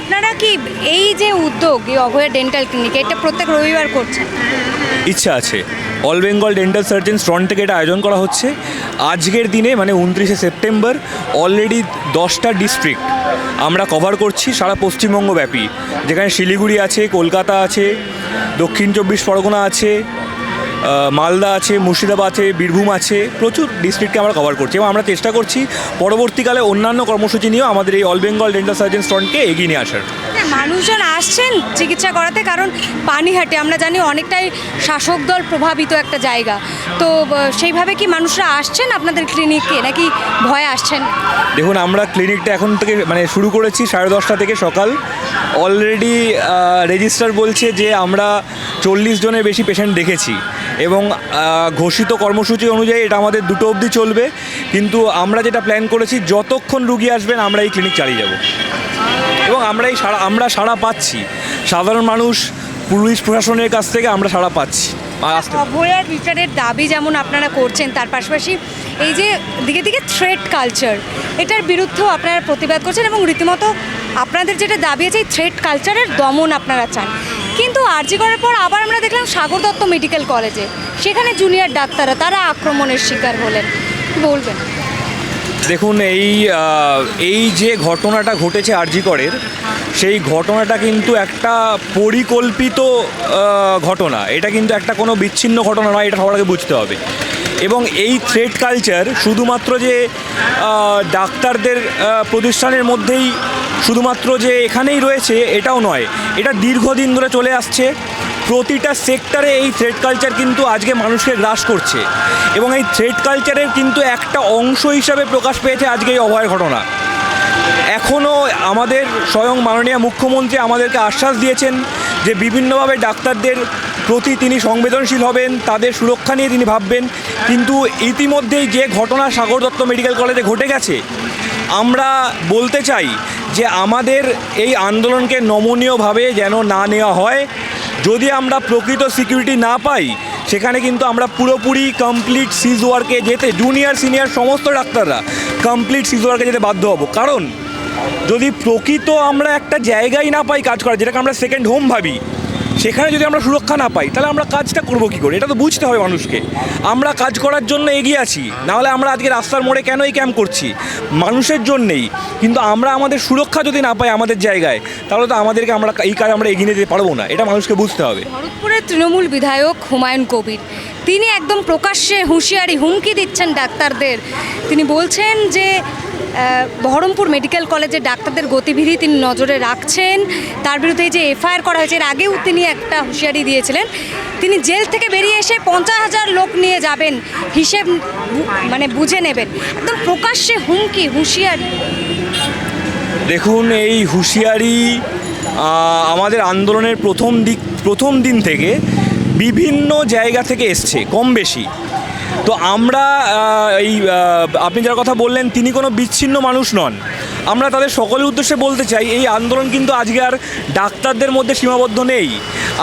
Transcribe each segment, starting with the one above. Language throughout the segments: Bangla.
আপনারা কি এই যে উদ্যোগ, এই অভয়া ডেন্টাল ক্লিনিক এটা প্রত্যেক রবিবার করছেন? ইচ্ছা আছে। All Bengal dental surgeon front থেকে এটা আয়োজন করা হচ্ছে। আজকের দিনে মানে উনত্রিশে সেপ্টেম্বর অলরেডি দশটা ডিস্ট্রিক্ট আমরা কভার করছি সারা পশ্চিমবঙ্গ ব্যাপী যেখানে শিলিগুড়ি আছে, কলকাতা আছে, দক্ষিণ চব্বিশ পরগনা আছে মালদা আছে মুর্শিদাবাদ আছে বীরভূম আছে প্রচুর ডিস্ট্রিক্টকে আমরা কভার করছি এবং আমরা চেষ্টা করছি পরবর্তীকালে অন্যান্য কর্মসূচি নিয়েও আমাদের এই অল বেঙ্গল ডেন্টাল সার্জন ফ্রন্টকে এগিয়ে নিয়ে আসার। হ্যাঁ, মানুষজন আসছেন চিকিৎসা করাতে কারণ পানিহাটে আমরা জানি অনেকটাই শাসক দল প্রভাবিত একটা জায়গা। তো সেইভাবে কি মানুষরা আসছেন আপনাদের ক্লিনিকে নাকি ভয়ে আসছেন? দেখুন আমরা ক্লিনিকটা এখন থেকে মানে শুরু করেছি সাড়ে দশটা থেকে সকাল। অলরেডি রেজিস্টার বলছে যে আমরা চল্লিশ জনের বেশি পেশেন্ট দেখেছি। এবং ঘোষিত কর্মসূচি অনুযায়ী এটা আমাদের দুটো অবধি চলবে। কিন্তু আমরা যেটা প্ল্যান করেছি, যতক্ষণ রুগী আসবেন আমরা এই ক্লিনিক চালিয়ে যাব। এবং আমরা এই সারা, আমরা সাড়া পাচ্ছি। সাধারণ মানুষ, পুলিশ প্রশাসনের কাছ থেকে আমরা সাড়া পাচ্ছি। অভয়ার বিচারের দাবি যেমন আপনারা করছেন, তার পাশাপাশি এই যে দিকে দিকে থ্রেড কালচার এটার বিরুদ্ধেও আপনারা প্রতিবাদ করছেন এবং রীতিমতো আপনাদের যেটা দাবি আছে, এই থ্রেড কালচারের দমন আপনারা চান। কিন্তু আরজি করার পর আবার আমরা দেখলাম সাগর দত্ত মেডিকেল কলেজে। সেখানে জুনিয়র ডাক্তাররা তারা আক্রমণের শিকার হলেন। বলবেন? দেখুন, এই এই যে ঘটনাটা ঘটেছে আরজি করের, সেই ঘটনাটা কিন্তু একটা পরিকল্পিত ঘটনা। এটা কিন্তু একটা কোনো বিচ্ছিন্ন ঘটনা নয়, এটা সবার আগে বুঝতে হবে। এবং এই থ্রেড কালচার শুধুমাত্র যে ডাক্তারদের প্রতিষ্ঠানের মধ্যেই শুধুমাত্র যে এখানেই রয়েছে, এটাও নয়। এটা দীর্ঘদিন ধরে চলে আসছে। প্রতিটা সেক্টরে এই থ্রেড কালচার কিন্তু আজকে মানুষকে গ্রাস করছে। এবং এই থ্রেড কালচারের কিন্তু একটা অংশ হিসাবে প্রকাশ পেয়েছে আজকে এই অভয়ের ঘটনা। এখনও আমাদের স্বয়ং মাননীয় মুখ্যমন্ত্রী আমাদেরকে আশ্বাস দিয়েছেন যে বিভিন্নভাবে ডাক্তারদের প্রতি তিনি সংবেদনশীল হবেন, তাদের সুরক্ষা নিয়ে তিনি ভাববেন। কিন্তু ইতিমধ্যেই যে ঘটনা সাগর দত্ত মেডিকেল কলেজে ঘটে গেছে, আমরা বলতে চাই যে আমাদের এই আন্দোলনকে নমনীয়ভাবে যেন না নেওয়া হয়, যদি আমরা প্রকৃত সিকিউরিটি না পাই, সেখানে কিন্তু আমরা পুরোপুরি কমপ্লিট সিজ ওয়ার্কে যেতে জুনিয়র সিনিয়র সমস্ত ডাক্তাররা কমপ্লিট সিজ ওয়ার্কে যেতে বাধ্য হব। কারণ, যদি প্রকৃত আমরা একটা জায়গায় না পাই কাজ করার, যেটাকে আমরা সেকেন্ড হোম ভাবি সেখানে যদি আমরা সুরক্ষা না পাই, তাহলে আমরা কাজটা করব কী করে? এটা তো বুঝতে হবে মানুষকে। আমরা কাজ করার জন্য এগিয়ে আছি নাহলে আমরা আজকে রাস্তার মোড়ে কেন এই ক্যাম্প করছি? মানুষের জন্যেই। কিন্তু আমরা আমাদের সুরক্ষা যদি না পাই আমাদের জায়গায়, তাহলে তো আমাদেরকে আমরা এই কাজ আমরা এগিয়ে নিতে পারব না। এটা মানুষকে বুঝতে হবে। ভরতপুরের তৃণমূল বিধায়ক হুমায়ুন কবির, তিনি একদম প্রকাশ্যে হুঁশিয়ারি হুমকি দিচ্ছেন ডাক্তারদের। তিনি বলছেন যে বহরমপুর মেডিকেল কলেজের ডাক্তারদের গতিবিধি তিনি নজরে রাখছেন। তার বিরুদ্ধে যে এফআইআর করা হয়েছে, এর আগেও তিনি একটা হুঁশিয়ারি দিয়েছিলেন। তিনি জেল থেকে বেরিয়ে এসে পঞ্চাশ হাজার লোক নিয়ে যাবেন, হিসেব মানে বুঝে নেবেন। একদম প্রকাশ্যে হুমকি, হুঁশিয়ারি। দেখুন, এই হুঁশিয়ারি আমাদের আন্দোলনের প্রথম দিক প্রথম দিন থেকে বিভিন্ন জায়গা থেকে এসছে, কম বেশি। তো আমরা এই আপনি যার কথা বললেন, তিনি কোনো বিচ্ছিন্ন মানুষ নন। আমরা তাদের সকলের উদ্দেশ্যে বলতে চাই, এই আন্দোলন কিন্তু আজকে আর ডাক্তারদের মধ্যে সীমাবদ্ধ নেই।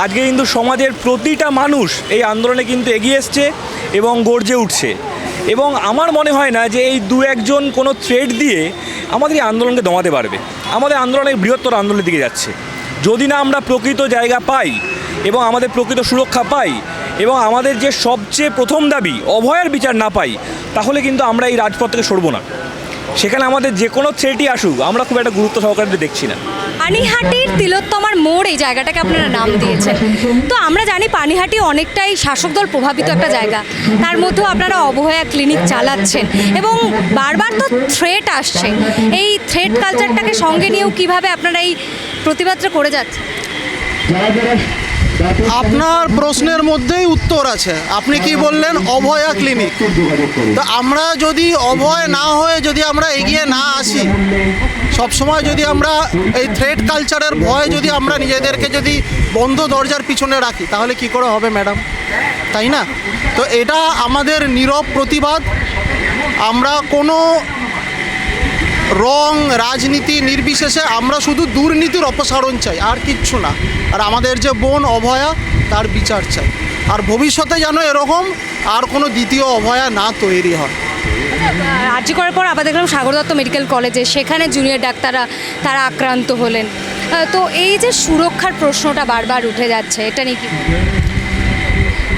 আজকে কিন্তু সমাজের প্রতিটা মানুষ এই আন্দোলনে কিন্তু এগিয়ে এসছে এবং গর্জে উঠছে। এবং আমার মনে হয় না যে এই দু একজন কোনো থ্রেড দিয়ে আমাদের এই আন্দোলনকে দমাতে পারবে। আমাদের আন্দোলন এক বৃহত্তর আন্দোলনের দিকে যাচ্ছে। যদি না আমরা প্রকৃত জায়গা পাই এবং আমাদের প্রকৃত সুরক্ষা পাই এবং আমাদের যে সবচেয়ে প্রথম দাবি অভয়ের বিচার না পাই তাহলে কিন্তু আমরা এই রাজপথ থেকে সরবো না। সেখানে আমাদের যে কোনো থ্রেটই আসুক আমরা খুব একটা গুরুত্ব সহকারে দেখছি না। পানিহাটির তিলোত্তমার মোড় এই জায়গাটাকে আপনারা নাম দিয়েছেন। তো আমরা জানি পানিহাটি অনেকটাই শাসক দল প্রভাবিত একটা জায়গা। তার মধ্যেও আপনারা অবহেয়া ক্লিনিক চালাচ্ছেন এবং বারবার তো থ্রেট আসছে। এই থ্রেট কালচারটাকে সঙ্গে নিয়েও কীভাবে আপনারা এই প্রতিবাদটা করে যাচ্ছেন? আপনার প্রশ্নের মধ্যেই উত্তর আছে। আপনি কি বললেন? অভয়া ক্লিনিক তো আমরা যদি অভয় না হয়ে যদি আমরা এগিয়ে না আসি, সবসময় যদি আমরা এই থ্রেড কালচারের ভয় যদি আমরা নিজেদেরকে যদি বন্ধ দরজার পিছনে রাখি, তাহলে কি করে হবে ম্যাডাম তাই না? তো এটা আমাদের নীরব প্রতিবাদ। আমরা কোনো রং রাজনীতি নির্বিশেষে আমরা শুধু দুর্নীতির অপসারণ চাই আর কিচ্ছু না। আর আমাদের যে বোন অভয়া তার বিচার চাই। আর ভবিষ্যতে যেন এরকম আর কোনো দ্বিতীয় অভয়া না তৈরি হয়। আর্জি করার পর আবার দেখলাম সাগর দত্ত মেডিকেল কলেজে সেখানে জুনিয়র ডাক্তাররা তারা আক্রান্ত হলেন। তো এই যে সুরক্ষার প্রশ্নটা বারবার উঠে যাচ্ছে এটা নিয়ে কি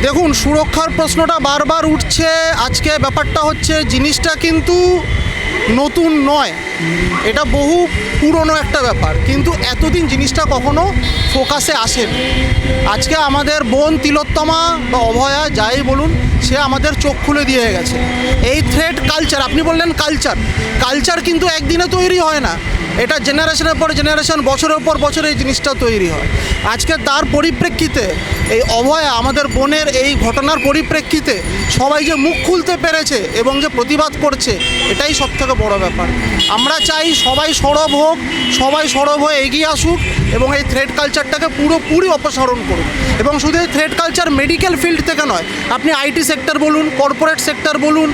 দেখুন সুরক্ষার প্রশ্নটা বারবার উঠছে। আজকে ব্যাপারটা হচ্ছে জিনিসটা কিন্তু নতুন নয়। এটা বহু পুরনো একটা ব্যাপার। কিন্তু এতদিন জিনিসটা কখনো ফোকাসে আসেনি। আজকে আমাদের বোন তিলোত্তমা বা অভয়া, যাই বলুন, সে আমাদের চোখ খুলে দিয়ে গেছে। এই থ্রেড কালচার আপনি বললেন কালচার কালচার কিন্তু একদিনে তৈরি হয় না। এটা জেনারেশনের পর জেনারেশন বছরের পর বছর এই জিনিসটা তৈরি হয়। আজকে তার পরিপ্রেক্ষিতে এই অভয়া, আমাদের বোনের এই ঘটনার পরিপ্রেক্ষিতে সবাই যে মুখ খুলতে পেরেছে এবং যে প্রতিবাদ করছে, এটাই সব থেকে বড় ব্যাপার। আমরা চাই সবাই সরব হোক, সবাই সরব হয়ে এগিয়ে আসুক এবং এই থ্রেড কালচারটাকে পুরোপুরি অপসারণ করুন এবং শুধু এই থ্রেড কালচার মেডিকেল ফিল্ড থেকে নয়, আপনি আইটি সেক্টর বলুন কর্পোরেট সেক্টর বলুন,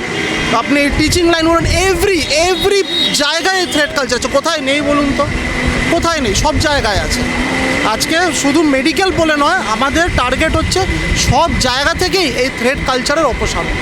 আপনি টিচিং লাইন বলুন এভরি এভরি জায়গায় এই থ্রেড কালচার আছে। কোথায় নেই বলুন তো? কোথায় নেই? সব জায়গায় আছে। আজকে শুধু মেডিকেল বলে নয়, আমাদের টার্গেট হচ্ছে সব জায়গা থেকেই এই থ্রেড কালচারের অপসারণ।